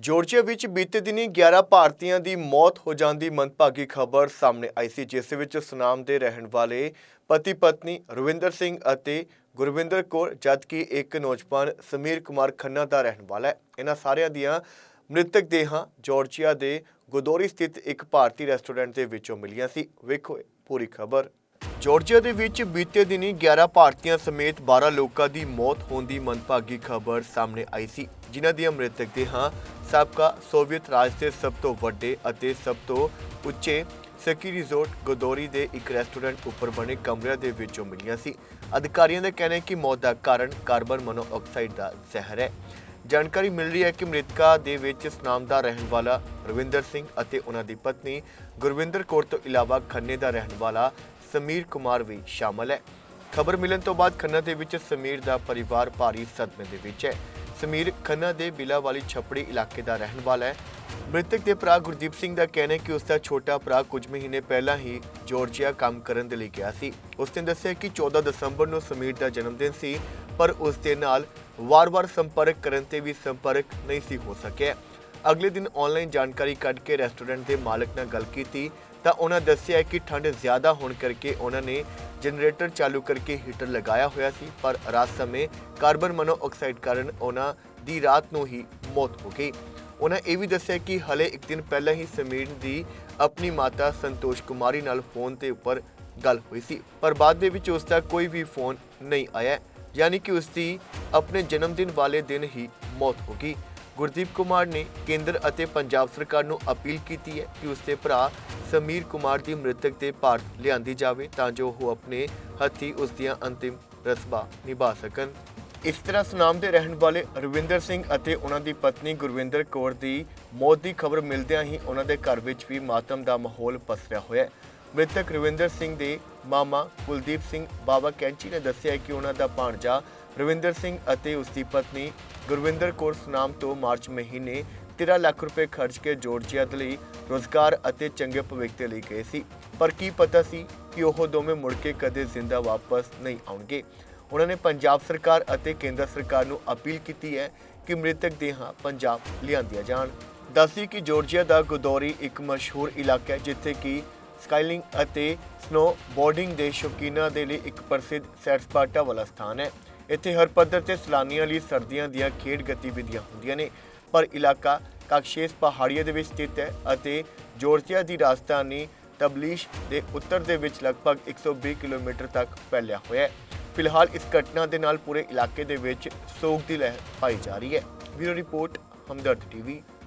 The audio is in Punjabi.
ਜੋਰਜੀਆ ਵਿੱਚ ਬੀਤੇ ਦਿਨੀ 11 ਭਾਰਤੀਆਂ ਦੀ ਮੌਤ ਹੋ ਜਾਣ ਦੀ ਮੰਦਭਾਗੀ ਖਬਰ ਸਾਹਮਣੇ ਆਈ ਸੀ, ਜਿਸ ਵਿੱਚ ਸੁਨਾਮ ਦੇ ਰਹਿਣ ਵਾਲੇ ਪਤੀ ਪਤਨੀ ਰਵਿੰਦਰ ਸਿੰਘ ਅਤੇ ਗੁਰਵਿੰਦਰ ਕੌਰ, ਜਦਕਿ ਇੱਕ ਨੌਜਵਾਨ ਸਮੀਰ ਕੁਮਾਰ ਖੰਨਾ ਦਾ ਰਹਿਣ ਵਾਲਾ ਹੈ। ਇਹਨਾਂ ਸਾਰਿਆਂ ਦੀਆਂ ਮ੍ਰਿਤਕ ਦੇਹਾਂ ਜੋਰਜੀਆ ਦੇ ਗੋਦੋਰੀ ਸਥਿਤ ਇੱਕ ਭਾਰਤੀ ਰੈਸਟੋਰੈਂਟ ਦੇ ਵਿੱਚੋਂ ਮਿਲੀਆਂ ਸੀ। ਵੇਖੋ ਪੂਰੀ ਖਬਰ। ਜਾਰਜੀਆ ਦੇ ਵਿੱਚ ਬੀਤੇ ਦਿਨੀ 11 ਭਾਰਤੀਆਂ ਸਮੇਤ 12 ਲੋਕਾਂ ਦੀ ਮੌਤ ਹੋਣ ਦੀ ਮੰਦਭਾਗੀ ਖਬਰ ਸਾਹਮਣੇ ਆਈ ਸੀ, ਜਿਨ੍ਹਾਂ ਦੀਆਂ ਮ੍ਰਿਤਕ ਦੇਹਾਂ ਸਾਬਕਾ ਸੋਵੀਅਤ ਰਾਜ ਦੇ ਸਭ ਤੋਂ ਵੱਡੇ ਅਤੇ ਸਭ ਤੋਂ ਉੱਚੇ ਸਕੀ ਰਿਜ਼ੋਰਟ ਗੋਦੋਰੀ ਦੇ ਇੱਕ ਰੈਸਟੋਰੈਂਟ ਉੱਪਰ ਬਣੇ ਕਮਰਿਆਂ ਦੇ ਵਿੱਚੋਂ ਮਿਲੀਆਂ ਸੀ। ਅਧਿਕਾਰੀਆਂ ਦਾ ਕਹਿਣਾ ਹੈ ਕਿ ਮੌਤ ਦਾ ਕਾਰਨ ਕਾਰਬਨ ਮੋਨੋਆਕਸਾਈਡ ਦਾ ਜ਼ਹਿਰ ਹੈ। ਜਾਣਕਾਰੀ ਮਿਲ ਰਹੀ ਹੈ ਕਿ ਮ੍ਰਿਤਕਾ ਦੇ ਵਿੱਚ ਸਨਾਮ ਦਾ ਰਹਿਣ ਵਾਲਾ ਰਵਿੰਦਰ ਸਿੰਘ ਅਤੇ ਉਹਨਾਂ ਦੀ ਪਤਨੀ ਗੁਰਵਿੰਦਰ ਕੌਰ ਤੋਂ ਇਲਾਵਾ ਖੰਨੇ ਦਾ ਰਹਿਣ ਵਾਲਾ ਸਮੀਰ ਕੁਮਾਰ ਵੀ ਸ਼ਾਮਲ ਹੈ। ਖਬਰ ਮਿਲਣ ਤੋਂ ਬਾਅਦ ਖੰਨਾ ਦੇ ਵਿੱਚ ਸਮੀਰ ਦਾ ਪਰਿਵਾਰ ਭਾਰੀ ਸਦਮੇ ਦੇ ਵਿੱਚ ਹੈ। ਸਮੀਰ ਖੰਨਾ ਦੇ ਬਿਲਾ ਵਾਲੀ ਛਪੜੀ ਇਲਾਕੇ ਦਾ ਰਹਿਣ ਵਾਲਾ ਹੈ। ਮ੍ਰਿਤਕ ਦੇ ਭਰਾ ਗੁਰਦੀਪ ਸਿੰਘ ਦਾ ਕਹਿਣਾ ਹੈ ਕਿ ਉਸ ਦਾ ਛੋਟਾ ਭਰਾ ਕੁਝ ਮਹੀਨੇ ਪਹਿਲਾਂ ਹੀ ਜਾਰਜੀਆ ਕੰਮ ਕਰਨ ਦੇ ਲਈ ਗਿਆ ਸੀ। ਉਸ ਨੇ ਦੱਸਿਆ ਕਿ 14 ਦਸੰਬਰ ਨੂੰ ਸਮੀਰ ਦਾ ਜਨਮ ਦਿਨ ਸੀ, ਪਰ ਉਸ ਦੇ ਨਾਲ ਵਾਰ-ਵਾਰ ਸੰਪਰਕ ਕਰਨ ਤੇ ਵੀ ਸੰਪਰਕ ਨਹੀਂ ਸੀ ਹੋ ਸਕਿਆ। ਅਗਲੇ ਦਿਨ ਆਨਲਾਈਨ ਜਾਣਕਾਰੀ ਕੱਢ ਕੇ ਰੈਸਟੋਰੈਂਟ ਦੇ ਮਾਲਕ ਨਾਲ ਗੱਲ ਕੀਤੀ ਤਾਂ ਉਹਨਾਂ ਦੱਸਿਆ ਕਿ ਠੰਡ ਜ਼ਿਆਦਾ ਹੋਣ ਕਰਕੇ ਉਹਨਾਂ ਨੇ ਜਨਰੇਟਰ ਚਾਲੂ ਕਰਕੇ ਹੀਟਰ ਲਗਾਇਆ ਹੋਇਆ ਸੀ, ਪਰ ਰਾਤ ਸਮੇਂ ਕਾਰਬਨ ਮੋਨੋਆਕਸਾਈਡ ਕਾਰਨ ਉਹਨਾਂ ਦੀ ਰਾਤ ਨੂੰ ਹੀ ਮੌਤ ਹੋ ਗਈ। ਉਹਨਾਂ ਇਹ ਵੀ ਦੱਸਿਆ ਕਿ ਹਲੇ ਇੱਕ ਦਿਨ ਪਹਿਲਾਂ ਹੀ ਸਮੀਰ ਦੀ ਆਪਣੀ ਮਾਤਾ ਸੰਤੋਸ਼ ਕੁਮਾਰੀ ਨਾਲ ਫੋਨ ਤੇ ਉੱਪਰ ਗੱਲ ਹੋਈ ਸੀ, ਪਰ ਬਾਅਦ ਦੇ ਵਿੱਚ ਉਸ ਦਾ ਕੋਈ ਵੀ ਫੋਨ ਨਹੀਂ ਆਇਆ, ਯਾਨੀ ਕਿ ਉਸ ਦੀ ਆਪਣੇ ਜਨਮ ਦਿਨ ਵਾਲੇ ਦਿਨ ਹੀ ਮੌਤ ਹੋ ਗਈ। ਗੁਰਦੀਪ ਕੁਮਾਰ ਨੇ ਕੇਂਦਰ ਅਤੇ ਪੰਜਾਬ ਸਰਕਾਰ ਨੂੰ ਅਪੀਲ ਕੀਤੀ ਹੈ ਕਿ ਉਸ ਦੇ ਭਰਾ ਸਮੀਰ ਕੁਮਾਰ ਦੀ ਮ੍ਰਿਤਕ ਦੇ ਭਾਰਤ ਲਿਆਂਦੀ ਜਾਵੇ ਤਾਂ ਜੋ ਉਹ ਆਪਣੇ ਹੱਥੀ ਉਸ ਦੀਆਂ ਅੰਤਿਮ ਰਸਮਾਂ ਨਿਭਾ ਸਕਣ। ਇਸ ਤਰ੍ਹਾਂ ਸੁਨਾਮ ਦੇ ਰਹਿਣ ਵਾਲੇ ਰਵਿੰਦਰ ਸਿੰਘ ਅਤੇ ਉਹਨਾਂ ਦੀ ਪਤਨੀ ਗੁਰਵਿੰਦਰ ਕੌਰ ਦੀ ਮੌਤ ਦੀ ਖਬਰ ਮਿਲਦਿਆਂ ਹੀ ਉਹਨਾਂ ਦੇ ਘਰ ਵਿੱਚ ਵੀ ਮਾਤਮ ਦਾ ਮਾਹੌਲ ਪਸਰਿਆ ਹੋਇਆ ਹੈ। ਮ੍ਰਿਤਕ ਰਵਿੰਦਰ ਸਿੰਘ ਦੇ ਮਾਮਾ ਕੁਲਦੀਪ ਸਿੰਘ ਬਾਬਾ ਕੈਂਚੀ ਨੇ ਦੱਸਿਆ ਕਿ ਉਹਨਾਂ ਦਾ ਭਾਣਜਾ ਰਵਿੰਦਰ ਸਿੰਘ ਅਤੇ ਉਸ ਦੀ ਪਤਨੀ ਗੁਰਵਿੰਦਰ ਕੌਰ ਸੁਨਾਮ ਤੋਂ ਮਾਰਚ ਮਹੀਨੇ 13 ਲੱਖ ਰੁਪਏ ਖਰਚ ਕੇ ਜਾਰਜੀਆ ਦੇ ਲਈ ਰੋਜ਼ਗਾਰ ਅਤੇ ਚੰਗੇ ਭਵਿੱਖ ਦੇ ਲਈ ਗਏ ਸੀ। ਪਰ ਕੀ ਪਤਾ ਸੀ ਕਿ ਉਹ ਦੋਵੇਂ ਮੁੜ ਕੇ ਕਦੇ ਜ਼ਿੰਦਾ ਵਾਪਸ ਨਹੀਂ ਆਉਣਗੇ। ਉਹਨਾਂ ਨੇ ਪੰਜਾਬ ਸਰਕਾਰ ਅਤੇ ਕੇਂਦਰ ਸਰਕਾਰ ਨੂੰ ਅਪੀਲ ਕੀਤੀ ਹੈ ਕਿ ਮ੍ਰਿਤਕ ਦੇਹਾਂ ਪੰਜਾਬ ਲਿਆਂਦੀਆਂ ਜਾਣ। ਦੱਸੀ ਕਿ ਜੋਰਜੀਆ ਦਾ ਗੋਦੌਰੀ ਇੱਕ ਮਸ਼ਹੂਰ ਇਲਾਕਾ ਹੈ, ਜਿੱਥੇ ਕਿ ਸਕਾਈਲਿੰਗ ਅਤੇ ਸਨੋ ਬੋਰਡਿੰਗ ਦੇ ਸ਼ੌਕੀਨਾਂ ਦੇ ਲਈ ਇੱਕ ਪ੍ਰਸਿੱਧ ਸੈਰ ਸਪਾਟਾ ਵਾਲਾ ਸਥਾਨ ਹੈ। ਇੱਥੇ ਹਰ ਪੱਧਰ ਤੇ ਸੈਲਾਨੀਆਂ ਲਈ ਸਰਦੀਆਂ ਦੀਆਂ ਖੇਡ ਗਤੀਵਿਧੀਆਂ ਹੁੰਦੀਆਂ ਨੇ। ਪਰ ਇਲਾਕਾ ਕਾਕਸ਼ੇਸ ਪਹਾੜੀਆਂ ਦੇ ਵਿੱਚ ਸਥਿਤ ਹੈ ਅਤੇ ਜਾਰਜੀਆ ਦੀ ਰਾਜਧਾਨੀ ਤਬਲੀਸ਼ ਦੇ ਉੱਤਰ ਦੇ ਵਿੱਚ ਲਗਭਗ 120 ਕਿਲੋਮੀਟਰ ਤੱਕ ਫੈਲਿਆ ਹੋਇਆ ਹੈ। ਫਿਲਹਾਲ ਇਸ ਘਟਨਾ ਦੇ ਨਾਲ ਪੂਰੇ ਇਲਾਕੇ ਦੇ ਵਿੱਚ ਸੋਗ ਦੀ ਲਹਿਰ ਪਾਈ ਜਾ ਰਹੀ ਹੈ। Bureau report, Hamdard TV.